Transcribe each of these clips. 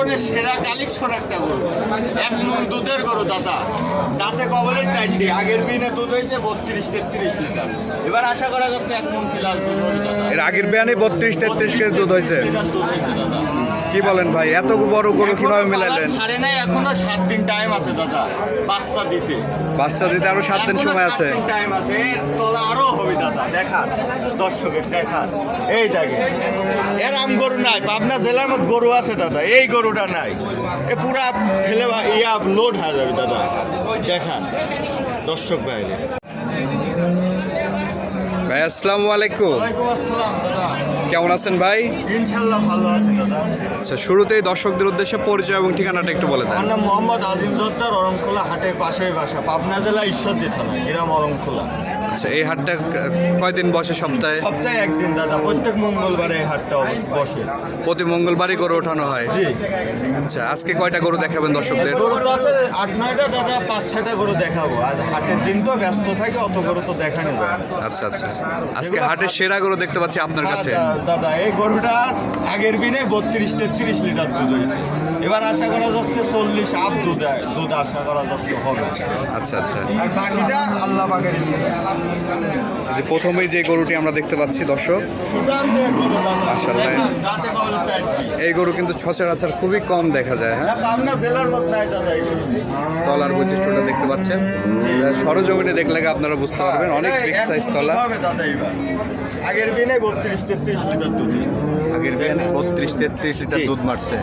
জীবনের সেরা কালেকশন একটা গরু। এক নুন দুধের গরু দাদা। তাতে কবলের চারটি আগের বিনে দুধ হয়েছে বত্রিশ তেত্রিশ লিটার। এবার আশা করা যাচ্ছে এক নুন প্লাস দুধ হবে দাদা। এর আগের বিয়ানে বত্রিশ তেত্রিশ কেজি দুধ হয়েছে। দুধ হয়েছে দাদা। কি বলেন ভাই? এত বড় গরু কীভাবে এখনও মিলাইলেন ছাড়ে নাই এখনও সাত দিন টাইম আছে দাদা। বাচ্চা দিতে। বাচ্চা দিতে আরও সাত দিন সময় আছে। টাইম আছে। তলা আরও হবে দাদা দেখান। দর্শকের দেখান। এই দেখেন। এর আম গরু নাই পাবনা জেলার মধ্যে গরু আছে দাদা এই গরুটা নাই। এ পুরা ফেলে ইয়া লোড হয়ে যাবে দাদা। দেখান। দর্শক বাইরে। ভাই আসসালামু আলাইকুম। ওয়ালাইকুম আসসালাম দাদা। কেমন আছেন ভাই? ইনশাল্লাহ ভালো আছেন দাদা। আচ্ছা শুরুতেই দর্শকদের উদ্দেশ্যে পরিচয় এবং ঠিকানাটা একটু বলে দেন। আমার নাম মোহাম্মদ আজিম জোদ্দার অরংখোলা হাটের পাশেই বাসা পাবনা জেলা ঈশ্বরদী থানা গ্রাম অরংখোলা। আচ্ছা এই হাটটা কয়দিন বসে সপ্তাহে? সপ্তাহে একদিন দাদা প্রত্যেক মঙ্গলবারে এই হাটটা বসে। প্রতি মঙ্গলবারই গরু ওঠানো হয়? জি। আচ্ছা আজকে কয়টা গরু দেখাবেন দর্শকদের? গরু তো আছে আট নয়টা দাদা পাঁচ ছয়টা গরু দেখাবো। আর হাটের দিন তো ব্যস্ত থাকে অত গরু তো দেখানো আচ্ছা আচ্ছা। আজকে হাটের সেরা গরু দেখতে পাচ্ছি আপনার কাছে। দাদা, এই গরুটা আগের দিনে বত্রিশ তেত্রিশ লিটার দুধ হয়েছে। এবার আশা করা যাচ্ছে চল্লিশ আপ দুধ দুধ আশা করা যাচ্ছে হবে। আচ্ছা আচ্ছা। আর বাকিটা আল্লাহ বাগের যে প্রথমেই যে গরুটি আমরা দেখতে পাচ্ছি দর্শক। এই গরু কিন্তু সচরাচর খুবই কম দেখা যায় হ্যাঁ? তলার বৈশিষ্ট্যটা দেখতে পাচ্ছেন। সরজমিনে দেখলে আপনারা বুঝতে পারবেন অনেক বিগ সাইজ তলা। আগের দিনে বত্রিশ তেত্রিশ লিটার দুধ। আগের বিয়ানে বত্রিশ তেত্রিশ লিটার দুধ মারছে।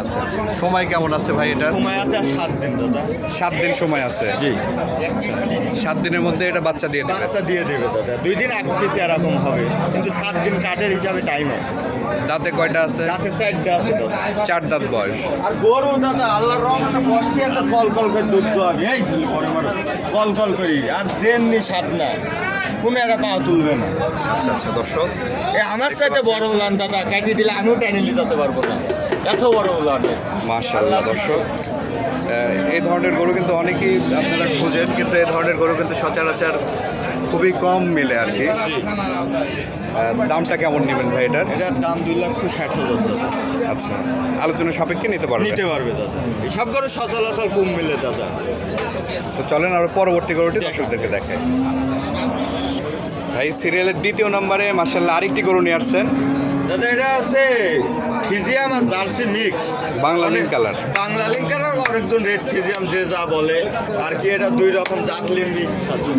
আচ্ছা আচ্ছা সময় কেমন আছে ভাই এটা সময় আছে সাত দিন দাদা। সাত দিন সময় আছে? জি। সাত দিনের মধ্যে এটা বাচ্চা দিয়ে দেবে। বাচ্চা দিয়ে দেবে দাদা। দুই দিন আগ পিছিয়ে এরকম হবে। কিন্তু সাত দিন কাঠের হিসাবে টাইম আছে। দাঁতে কয়টা আছে? রাতে সাইডটা আছে চার দাঁত বয়স। আর গরু দাদা আল্লাহর রহমতে বসবি একটা কল কল করে দুধ হবে এই করে মারো কল কল করি। আর জেননি স্বাদ না কোনো একটা পা তুলবে না। আচ্ছা আচ্ছা দর্শক। এ আমার সাথে বড় উলান দাদা কাটি দিলে আমিও টেনে নিয়ে যেতে পারব না। এত বড় উলান। মাশাল্লাহ দর্শক। এই ধরনের গরু কিন্তু অনেকেই আপনারা খোঁজেন কিন্তু এই ধরনের গরু কিন্তু সচরাচর খুবই কম মিলে আর কি। দামটা কেমন নেবেন ভাই এটার? এটার দাম দুই লক্ষ ষাট হাজার আচ্ছা আলোচনা সাপেক্ষে নিতে পারবে। নিতে পারবে দাদা। এইসব করে সচলাচল কম মিলে দাদা। তো চলেন আরও পরবর্তী গরুটি দর্শকদেরকে দেখে ভাই সিরিয়ালের দ্বিতীয় নম্বরে মার্শাল্লাহ আরেকটি গরু নিয়ে আসছেন। দাদা এটা আছে ফিজিয়াম আর jersey mix Bangla link colour বাংলা লিঙ্ক কালার অনেকজন রেড ফিজিয়াম যে যা বলে আর কি এটা দুই রকম জাতলির মিক্স আছে।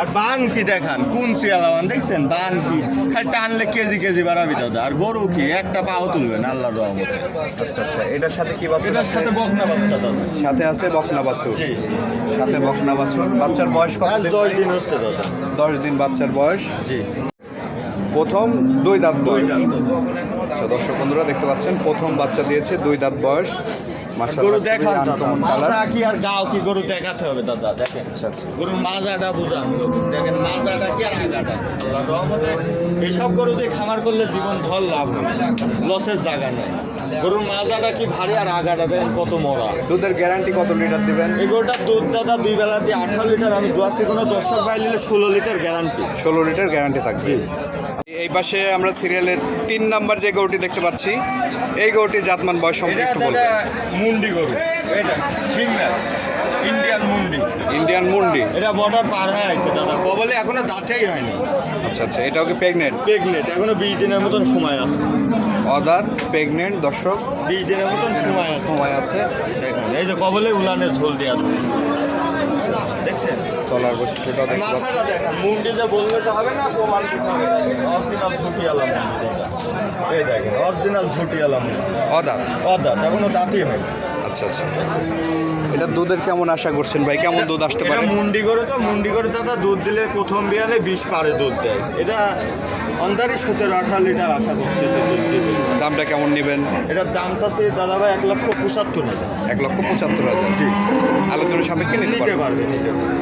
আর বান কি দেখান? কোন শিয়ালাবান দেখছেন? বান কি? খালি টানলে কেজি কেজি বাড়াবি দাদা। আর গরু কি? একটা পাও তুলবেন আল্লাহর রহমতে। আচ্ছা আচ্ছা। এটার সাথে কি বাছুর এটার? সাথে বকনা বাচ্চা দাদা। সাথে আছে বকনা বাছুর। জি জি সাথে বকনা বাছুর। বাচ্চার বয়স কত দশ দিন হচ্ছে দাদা। দশ দিন বাচ্চার বয়স। জি। প্রথম দুই দাঁত দুই দাঁত আচ্ছা দর্শক বন্ধুরা দেখতে পাচ্ছেন প্রথম বাচ্চা দিয়েছে দুই দাঁত বয়স। গরু দেখান। মাথা কি আর গাও কি গরু দেখাতে হবে দাদা? দেখেন। আচ্ছা আচ্ছা। গরুর মাজাটা বুঝান। দেখেন মাজাটা কি আর আগাটা? আল্লাহ রহমতে এইসব গরু দিয়ে খামার করলে জীবন ধর লাভ লসের জায়গা নেই। গরুর মাজাটা কি ভারী আর আগাটা? দেখেন কত মরা। দুধের গ্যারান্টি কত লিটার দিবেন? এই গরুটার দুধ দাদা দুই বেলা দিয়ে আঠারো লিটার। আমি দু দোয়াশি কোনো দর্শক পাই নিলে ষোলো লিটার গ্যারান্টি ষোলো লিটার গ্যারান্টি থাকবে। এই পাশে আমরা সিরিয়ালের তিন নাম্বার যে গরুটি দেখতে পাচ্ছি এই গরুটির জাতমান বয়স এটা সম্পর্কে মুন্ডি গরু। এটা ইন্ডিয়ান মুন্ডি। ইন্ডিয়ান মুন্ডি? এটা বর্ডার পার হয়ে আছে দাদা। কবলে এখনও দাঁতেই হয়নি। আচ্ছা আচ্ছা এটাও কি প্রেগনেন্ট প্রেগনেন্ট এখনও বিশ দিনের মতন সময় আছে। অদাত প্রেগনেন্ট দর্শক? বিশ দিনের মতন সময় সময় আছে। দেখেন এই যে কবলে উলানের ঝোল দেওয়া চলার বৈশিষ্ট্যটাও দেখতে পাচ্ছি। মাথাটা দেখেন মুন্ডি যে বললে তো হবে না প্রমাণ দিতে হবে। অরিজিনাল ঝুটি আলাম এই দেখেন অরিজিনাল ঝুটি আলাম অদাত অদা এখনও দাঁতই হয় আচ্ছা আচ্ছা এটা দুধের কেমন আশা করছেন ভাই? কেমন দুধ আসতে পারে? মুন্ডি করে তো মুন্ডি করে দাদা দুধ দিলে প্রথম বিয়ানে বিষ পারে দুধ দেয়। এটা অন্ধারি সতেরো আঠারো লিটার আশা করতেছে দুধ দিবে দামটা কেমন নেবেন? এটার দাম চাচ্ছে দাদা ভাই এক লক্ষ পঁচাত্তর হাজার। এক লক্ষ পঁচাত্তর হাজার। জি। আলোচনা সাপেক্ষে নিতে নিতে পারবে নিতে পারবে।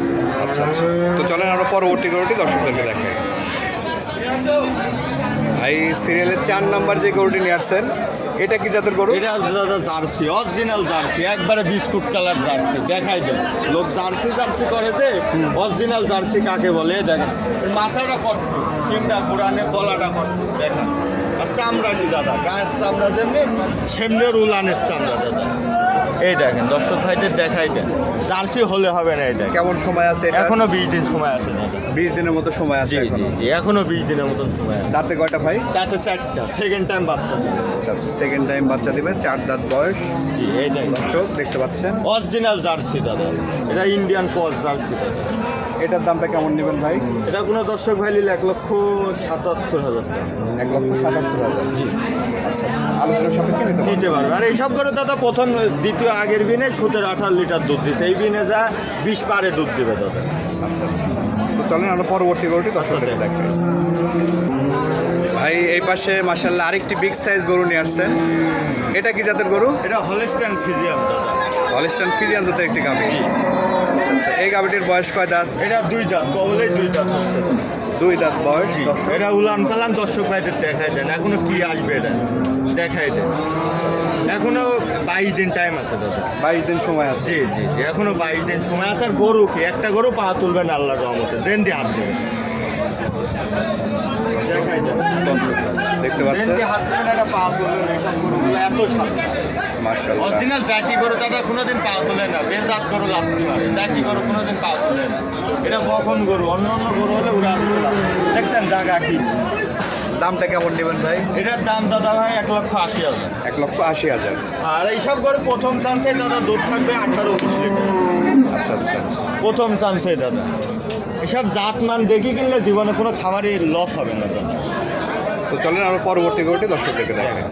আচ্ছা আচ্ছা। তো চলেন আমরা পরবর্তী গরুটি দর্শকদেরকে দেখাই। ভাই সিরিয়ালের চার নাম্বার যে গরুটি নিয়ে আসছেন, এটা কি জাতের গরু? এটা দাদা জার্সি অরিজিনাল জার্সি, একবারে বিস্কুট কালার জার্সি। দেখাই দেন লোক জার্সি জার্সি করে যে অরিজিনাল জার্সি কাকে বলে? দেখেন, মাথাটা কট সিংটা পুরানের গলাটা কট দেখেন। আর চামড়া কি দাদা? গায়ের চামড়া যেমনি, সেমনি রুলানের চামড়া দাদা। এই দেখেন দর্শক ভাইদের দেখাই দেন জার্সি হলে হবে না এটা কেমন সময় আছে? এখনও বিশ দিন সময় আছে বিশ দিনের মতো সময় আছে জি এখনও। জি এখনও বিশ দিনের মতন সময় আছে। দাঁতে কয়টা ভাই? তাতে চারটা সেকেন্ড টাইম বাচ্চা দিবে। আচ্ছা আচ্ছা সেকেন্ড টাইম বাচ্চা দিবে চার দাঁত বয়স। জি এই দেখেন। দর্শক দেখতে পাচ্ছেন। অরিজিনাল জার্সি দাদা। এটা ইন্ডিয়ান কস জার্সি দাদা। এটার দামটা কেমন নেবেন ভাই? এটা কোনো দর্শক ভাই নিলে এক লক্ষ সাতাত্তর হাজার টাকা। এক লক্ষ সাতাত্তর হাজার। জি। আচ্ছা আচ্ছা। আলোচনা সাপেক্ষে নিতে নিতে পারবে। আর এইসব করে দাদা প্রথম দ্বিতীয় আগের বিনে সতেরো আঠারো লিটার দুধ দিচ্ছে এই বিনে যা বিশ পারে দুধ দেবে দাদা। আচ্ছা আচ্ছা। তো চলেন আমরা পরবর্তী গরুটি দর্শকদের দেখবেন ভাই এই পাশে মাসাল্লাহ আরেকটি বিগ সাইজ গরু নিয়ে আসছেন এটা কি জাতের গরু? এটা হলেস্টান ফিজিয়াম হলিস্টান ফিজিয়ান জাতের একটি গাভি। আচ্ছা আচ্ছা। এই গাভিটির বয়স কয় দাঁত? এটা দুই দাঁত কবলেই দুই দাঁত দুই দাঁত বয়স এটা উলান পালান দর্শক ভাইদের দেখাই দেন এখনও কি আসবে এটা? দেখাই দেন। এখনও বাইশ দিন টাইম আছে দাদা। বাইশ দিন সময় আছে। জি জি জি। এখনও বাইশ দিন সময় আছে। আর গরু কি? একটা গরু পা তুলবেন আল্লাহ রহমতে। জেন দিয়ে হাত দেবেন। দেখাই দেন। দেখতে পাচ্ছেন? দিয়ে হাত দেবেন একটা পা তুলবেন। এইসব গরুগুলো এত সাদা মার্শাল্লাহ অরিজিনাল জাতি গরু দাদা কোনোদিন পা তোলে না। বেজাত গরু লাভতে পারে জাতি গরু কোনোদিন পা তোলে না। এটা কখন গরু। অন্য অন্য গরু হলে উড়া। দেখছেন জায়গা কি? দামটা কেমন নেবেন ভাই? এটার দাম দাদা ভাই এক লক্ষ আশি হাজার। এক লক্ষ আশি হাজার। আর এইসব গরু প্রথম চান্সে দাদা দুধ থাকবে আঠারো উনিশ লিটার। আচ্ছা আচ্ছা আচ্ছা। প্রথম চান্সে দাদা। এসব জাত মান দেখে কিনলে জীবনে কোনো খাবারই লস হবে না দাদা। তো চলেন আমরা পরবর্তী গরুটি দর্শকদেরকে দেখাই।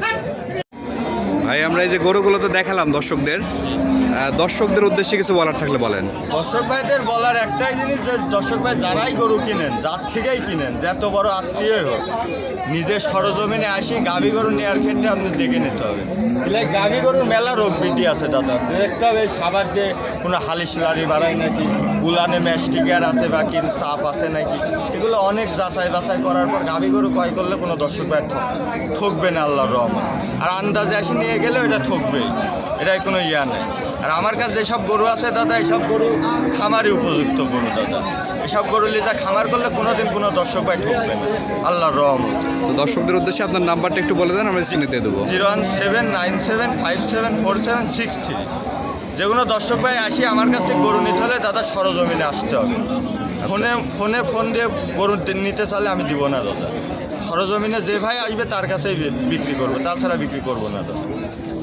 ভাই আমরা এই যে গরুগুলো তো দেখালাম দর্শকদের। দর্শকদের উদ্দেশ্যে কিছু বলার থাকলে বলেন। দর্শক ভাইদের বলার একটাই জিনিস যে দর্শক ভাই যারাই গরু কিনেন, যার থেকেই কিনেন, যত বড় আত্মীয়ই হোক নিজের সরজমিনে আসি গাভী গরু নেওয়ার ক্ষেত্রে আপনি দেখে নিতে হবে। এলে গাভী গরুর মেলা রোগ বৃদ্ধি আছে দাদা। দেখতে হবে এই সাবার যে কোনো হালিশ লাড়ি বাড়ায় নাকি, উলানে ম্যাস্টিকার আছে বা কি চাপ আছে নাকি, এগুলো অনেক যাচাই বাছাই করার পর গাভী গরু ক্রয় করলে কোনো দর্শক ভাই ঠক- ঠকবে না আল্লাহর রহমান আর আন্দাজে আসি নিয়ে গেলেও এটা ঠকবেই। এটাই কোনো ইয়া নেই। আর আমার কাছে যেসব গরু আছে দাদা এইসব গরু খামারই উপযুক্ত গরু দাদা। এসব গরু লিজা খামার করলে কোনোদিন কোনো দর্শক ভাই ঠকবে না। আল্লাহর রহমত। তো দর্শকদের উদ্দেশ্যে আপনার নাম্বারটা একটু বলে দেন আমরা স্ক্রিনে দিয়ে দেবো। Zero one seven nine seven five seven four seven six three. যেগুলো দর্শক ভাই আসি আমার কাছ থেকে গরু নিতে হলে দাদা সরজমিনে আসতে হবে। ফোনে ফোনে ফোন দিয়ে গরু নিতে চাইলে আমি দিব না দাদা। সরজমিনে যে ভাই আসবে তার কাছেই বিক্রি করব তাছাড়া বিক্রি করব না দাদা।